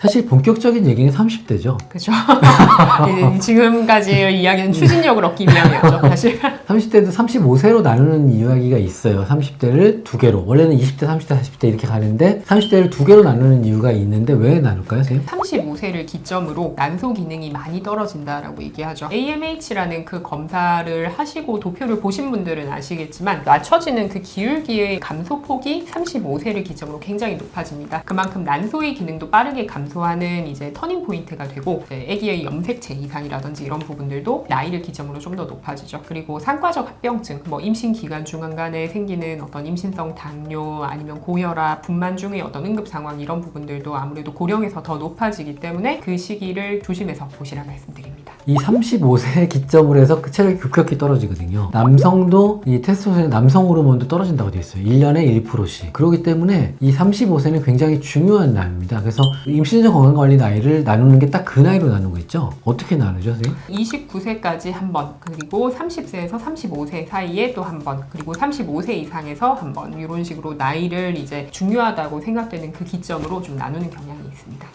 사실 본격적인 얘기는 30대죠. 그죠? 예, 지금까지의 이야기는 추진력을 얻기 위함이었죠, 사실. 30대도 35세로 나누는 이야기가 있어요. 30대를 두 개로. 원래는 20대, 30대, 40대 이렇게 가는데 30대를 두 개로 나누는 이유가 있는데 왜 나눌까요, 선생님? 35세를 기점으로 난소 기능이 많이 떨어진다라고 얘기하죠. AMH라는 그 검사를 하시고 도표를 보신 분들은 아시겠지만 낮춰지는 그 기울기의 감소폭이 35세를 기점으로 굉장히 높아집니다. 그만큼 난소의 기능도 빠르게 감소하는 이제 터닝 포인트가 되고 아기의 염색체 이상이라든지 이런 부분들도 나이를 기점으로 좀 더 높아지죠. 그리고 상 과적 합병증, 뭐 임신 기간 중간간에 생기는 어떤 임신성 당뇨 아니면 고혈압, 분만 중의 어떤 응급 상황 이런 부분들도 아무래도 고령에서 더 높아지기 때문에 그 시기를 조심해서 보시라 말씀드립니다. 이 35세 기점으로 해서 그 체력이 급격히 떨어지거든요. 남성도 이 테스토스테론 남성 호르몬도 떨어진다고 되어 있어요. 1년에 1%씩. 그렇기 때문에 이 35세는 굉장히 중요한 나이입니다. 그래서 임신전 건강관리 나이를 나누는 게 딱 그 나이로 나누고 있죠. 어떻게 나누죠, 선생님? 29세까지 한 번, 그리고 30세에서 35세 사이에 또 한 번, 그리고 35세 이상에서 한 번, 이런 식으로 나이를 이제 중요하다고 생각되는 그 기점으로 좀 나누는 경향이 있습니다.